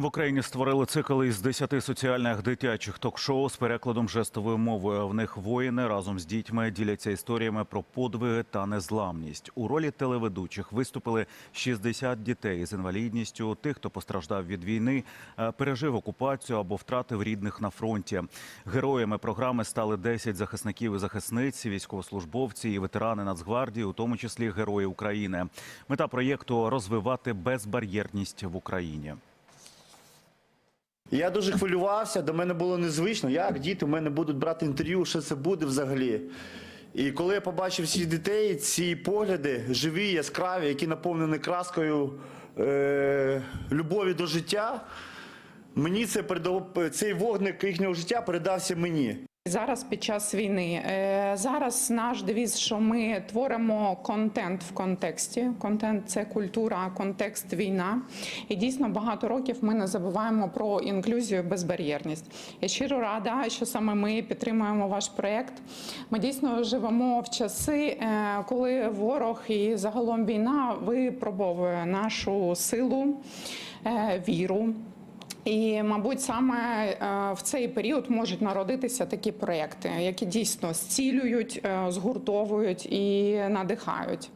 В Україні створили цикл із 10 соціальних дитячих ток-шоу з перекладом жестовою мовою. В них воїни разом з дітьми діляться історіями про подвиги та незламність. У ролі телеведучих виступили 60 дітей з інвалідністю, тих, хто постраждав від війни, е, пережив окупацію або втратив рідних на фронті. Героями програми стали 10 захисників і захисниць, військовослужбовці і ветерани Нацгвардії, у тому числі герої України. Мета проєкту розвивати безбар'єрність в Україні. Я дуже хвилювався, до мене було незвично, як діти в мене будуть брати інтерв'ю, що це буде взагалі. І коли я побачив всіх дітей, ці погляди живі, яскраві, які наповнені краскою е- любові до життя, мені це передав, цей вогник їхнього життя передався мені. Зараз під час війни е, зараз наш девіз, що ми творимо контент в контексті. Контент це культура, контекст війна. І дійсно багато років ми не забуваємо про інклюзію, безбар'єрність. Я щиро рада, що саме ми підтримуємо ваш проект. Ми дійсно живемо в часи, е, коли ворог і загалом війна випробовує нашу силу, е, віру. І, мабуть, саме е, в цей період можуть народитися такі проекти, які дійсно зцілюють, е, згуртовують і надихають.